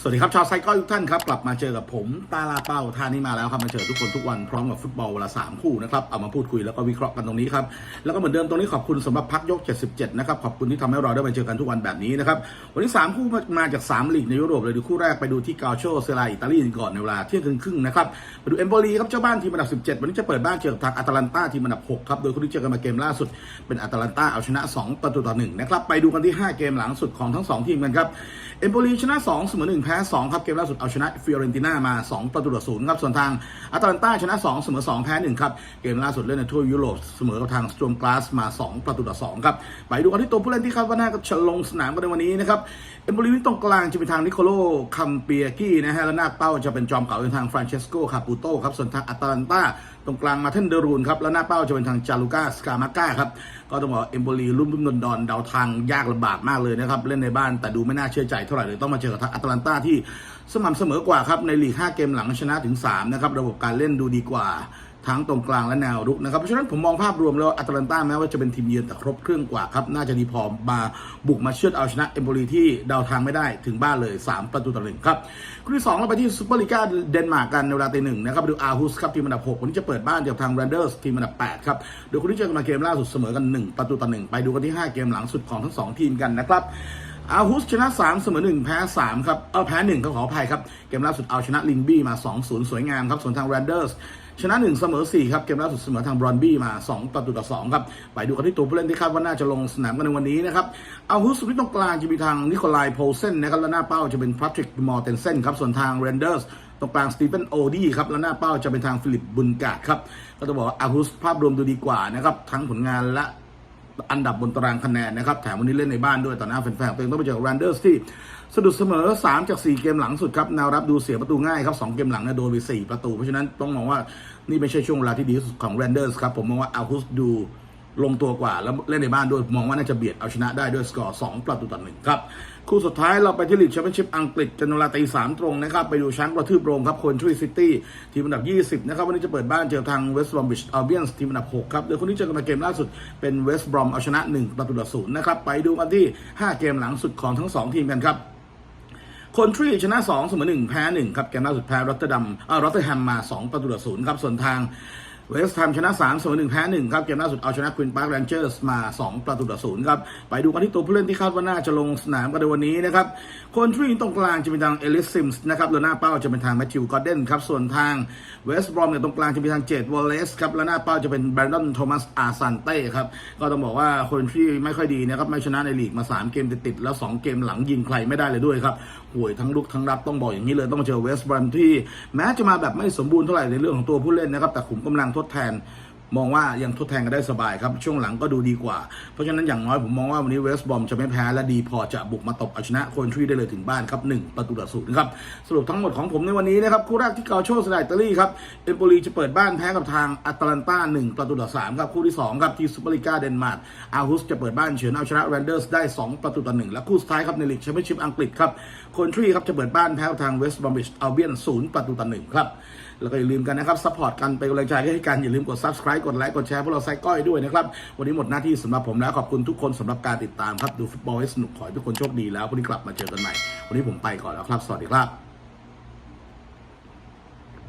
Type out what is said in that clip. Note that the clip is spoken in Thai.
สวัสดีครับชาวไซก้อยทุกท่านครับ กลับมาเจอกับผมตาลาเป้าท่านี้มาแล้วครับมาเจอทุกคนทุกวันพร้อมกับฟุตบอลเวลาสามคู่นะครับเอามาพูดคุยแล้วก็วิเคราะห์กันตรงนี้ครับแล้วก็เหมือนเดิมตรงนี้ขอบคุณสำหรับพักยก 77 นะครับ ขอบคุณที่ทำให้เราได้มาเจอกันทุกวันแบบนี้นะครับ วันนี้ 3 คู่มาจาก 3 ลีกในยุโรปเลยดูคู่แรกไปดูที่กาโชเซราอิตาลีก่อนในเวลาเที่ยงคืนครึ่งนะครับไปดูเอมโบลีครับเจ้าบ้านทีมอันดับ 17 วันนี้จะเปิดบ้านเจอกับทางอาตาลันตาทีมอันดับ6ครับโดยคู่ที่เจอกันมาเกมล่าสุดเป็นอาตาลันตาเอาชนะ 2 ประตูต่อ1นะครับไปดูกันที่ 5 เกมหลังสุดของทั้ง 2 ทีมกันครับเอมโบลีชนะ2เสมอ1พ้ 2 ครับ เกมล่าสุดเอาชนะฟิโอเรนติน่ามา 2 ประตูต่อ0ครับส่วนทางอาตาลันตาชนะ 2 เสมอ 2 แพ้ 1 ครับ เกมล่าสุดเล่นในทั่วยุโรปเสมอกับทางสโตรมกลาสมา 2 ประตูต่อ2ครับไปดูกันที่ตัวผู้เล่นที่คาดว่าน่าจะลงสนามกันในวันนี้นะครับเอมโบลีตรงกลางจะเป็นทางนิโคโลคัมเปียกี้นะฮะและหน้าเป้าจะเป็นจอมเก่าเป็นทางฟรานเชสโกคาปูโตครับส่วนทางอาตาลันตาตรงกลางมาเทนเดรูนครับแล้วหน้าเป้าจะเป็นทางจารุกาสกามาก้าครับก็ต้องบอกเอมโบลีรุ่มรุ่มดอนดอนเดาทางยากลำบากมากเลยนะครับเล่นในบ้านแต่ดูไม่น่าเชื่อใจเท่าไหร่เลยต้องมาเจอกับทางอาตาลันตาที่สม่ำเสมอกว่าครับในลีก 5 เกมหลังชนะถึง 3 นะครับ ระบบการเล่นดูดีกว่า ทั้งตรงกลางและแนวรุกนะครับ เพราะฉะนั้นผมมองภาพรวมแล้วอัตแลนตาแม้ว่าจะเป็นทีมเยือนแต่ครบเครื่องกว่าครับ น่าจะดีพอมาบุกมาเชือดเอาชนะเอมโบลีที่เดาทางไม่ได้ถึงบ้านเลย 3 ประตูต่อหนึ่งครับคู่ที่ 2 เราไปที่ซูเปอร์ลีกาเดนมาร์กกันในเวลาตีหนึ่งนะครับดูอาร์ฮุสครับทีมอันดับ6วันนี้จะเปิดบ้านเจอกับทางแรนเดอร์สทีมอันดับ8ครับโดยคู่ที่เจอกันมาเกมล่าสุดเสมอกัน 1 ประตูต่อหนึ่งไปดูกันที่ 5 เกมหลังสุดของทั้งสองทีมกันนะครับ อาฮุสชนะ 3 เสมอ1 แพ้ 3 ครับ เออแพ้1ก็ขออภัยครับ เกมล่าสุดเอาชนะลิงบี้มา 2-0 สวยงามครับ ส่วนทางแรนเดอร์สชนะ 1 เสมอ 4 ครับ เกมล่าสุดเสมอทางบรอนบี้มา 2 ประตูต่อ 2 ครับ ไปดูกันที่ตัวผู้เล่นที่คาดว่าน่าจะลงสนามกันในวันนี้นะครับ อาฮุสสุดที่ตรงกลางจะมีทางนิโคลายโพเซนนะครับ และหน้าเป้าจะเป็นพาทริกมอร์เทนเซนครับ ส่วนทางแรนเดอร์สตรงกลางสตีเฟนโอดี้ครับ แล้วหน้าเป้าจะเป็นทางฟิลิปบุนกาดครับ ก็ต้องบอกว่าอาฮุสภาพรวมดูดีกว่านะครับ ทั้งผลงานและ อันดับบนตารางคะแนนนะครับ แถมวันนี้เล่นในบ้านด้วยต่อหน้าแฟนๆตัวเองต้องไปเจอกับแรนเดอร์สที่สะดุดเสมอ 3 จาก 4 เกมหลังสุดครับแนวรับดูเสียประตูง่ายครับ 2 เกมหลังเนี่ยโดนไป 4 ประตู เพราะฉะนั้นต้องมองว่านี่ไม่ใช่ช่วงเวลาที่ดีที่สุดของแรนเดอร์สครับผมมองว่าอาคุสดู ลงตัวกว่าแล้วเล่นในบ้านด้วย มองว่าน่าจะเบียดเอาชนะได้ด้วยสกอร์ 2 ประตูต่อหนึ่งครับ คู่สุดท้ายเราไปที่ลีกแชมเปี้ยนชิพอังกฤษจันทร์เวลาตีสามตรงนะครับ ไปดูช้างกระทืบโรงครับ คนช่วยซิตี้ ทีมอันดับ 20 นะครับ วันนี้จะเปิดบ้านเจอทางเวสต์บรอมบิชอัลเบียนทีมอันดับ 6 ครับโดยคนนี้เจอกันมาเกมล่าสุดเป็นเวสต์บรอมเอาชนะ 1 ประตูต่อศูนย์นะครับไปดูกันที่ 5 เกมหลังสุดของทั้ง 2 ทีมกันครับคนทรีชนะ2เสมอ1แพ้1ครับเกมล่าสุดแพ้รอตเตอร์ดัมอ่ารอตเตอร์แฮมมา 2 ประตูต่อศูนย์ครับ ส่วนทาง เวสต์แฮมชนะ3เสมอ1แพ้1ครับ เกมล่าสุดเอาชนะควินพาร์คแรนเจอร์สมา 2 ประตูต่อศูนย์ครับ ไปดูกันที่ตัวผู้เล่นที่คาดว่าน่าจะลงสนามกันในวันนี้นะครับ คนที่ยืนตรงกลางจะเป็นทางเอลิสซิมส์นะครับแล้วหน้าเป้าจะเป็นทางแมทธิวกอร์เดนครับ ส่วนทางเวสต์บรอมเนี่ยตรงกลางจะเป็นทางเจดวอลเลสครับแล้วหน้าเป้าจะเป็นแบรนดอนโทมัสอาซันเต้ครับ ก็ต้องบอกว่าคนที่ไม่ค่อยดีนะครับไม่ชนะในลีกมา 3 เกมติดๆแล้ว 2 เกมหลังยิงใครไม่ได้เลยด้วยครับห่วยทั้งลุกทั้งรับต้องบอกอย่างนี้เลยต้องเจอเวสต์บรอมที่แม้จะมาแบบไม่สมบูรณ์เท่าไหร่ในเรื่องของตัวผู้เล่นนะครับแต่ขุมกำลังทดแทน มองว่ายังทดแทนกันได้สบายครับ ช่วงหลังก็ดูดีกว่า เพราะฉะนั้นอย่างน้อยผมมองว่าวันนี้เวสบอมจะไม่แพ้และดีพอจะบุกมาตบเอาชนะคนทรีได้เลยถึงบ้านครับ 1 ประตูต่อศูนย์ครับ สรุปทั้งหมดของผมในวันนี้นะครับ คู่แรกที่เกาโชสไลอิตาลีครับเอมโปลีจะเปิดบ้านแพ้กับทางอัตแลนตา1ประตูต่อ3ครับคู่ที่2ครับที่ซูเปอร์ลีกาเดนมาร์กอาฮุสจะเปิดบ้านเฉือนเอาชนะแรนเดอร์สได้ 2 ประตูต่อ1และคู่สุดท้ายครับในลีกแชมเปี้ยนชิพอังกฤษครับคนทรีครับจะเปิดบ้านแพ้กับทางเวสต์บอมบิชอัลเบียน0ประตูต่อ1ครับ แล้วก็อย่าลืมกันนะครับซัพพอร์ตกันเป็นกำลังใจให้กันอย่าลืมกด subscribe กดไลค์กดแชร์พวกเราไซก้อยด้วยนะครับวันนี้หมดหน้าที่สำหรับผมแล้วขอบคุณทุกคนสำหรับการติดตามครับดูฟุตบอลให้สนุกขอให้ทุกคนโชคดีแล้ววันนี้กลับมาเจอกันใหม่ วันนี้ผมไปก่อนแล้วครับ สวัสดีครับ